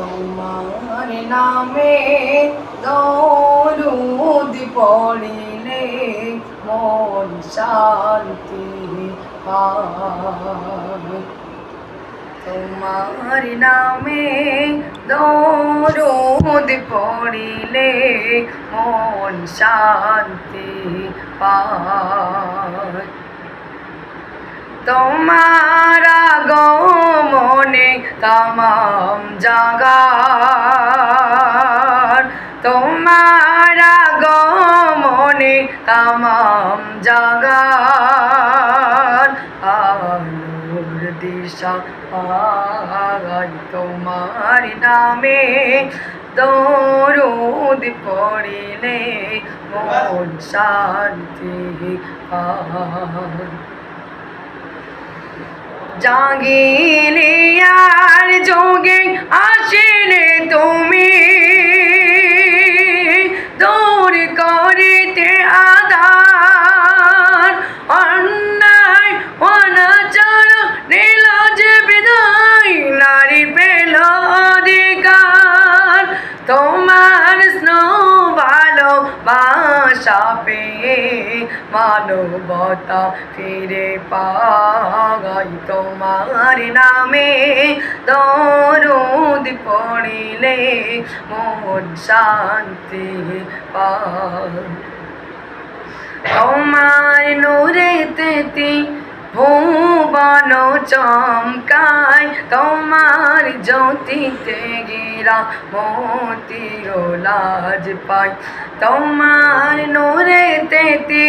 তোমার নামে দরুদ পড়িলে মন শান্তি তোমার নামে দরুদ পড়িলে মন শান্তি পায় তোমার গমনে তামাম জাগার। তোমার গমনে তামাম জাগার। আলোর দিশা পাই তোমার নামে দরুদ পড়িলে মন শান্তি পায়। জাগিলে যোগে তুমি দূর করিতে আদার বাসা পেয়ে মানবতা ফিরে পাগাই তোমার নামে দরুদ পড়িলে মন শান্তি পায়। তোমার নূরে তেতি চমকায়, তোমার জ্যোতিতে গিরা মতির লাজ পায়। তোমার নূরে তেতি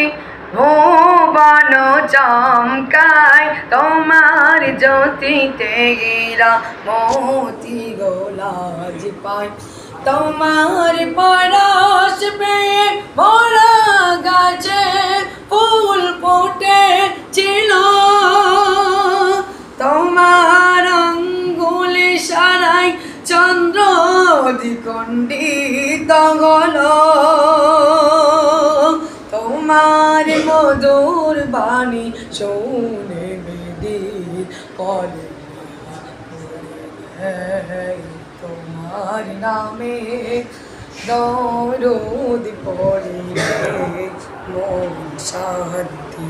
ভুবন চমকায়, তোমার জ্যোতিতে গিরা মতি গোলাজ পায়। তোমার পরশ পেয়ে দ্বিখণ্ডিত হল তোমার মধুর বাণী শুনে বেদি করে তোমার নামে দরুদ পড়িলে মন শান্তি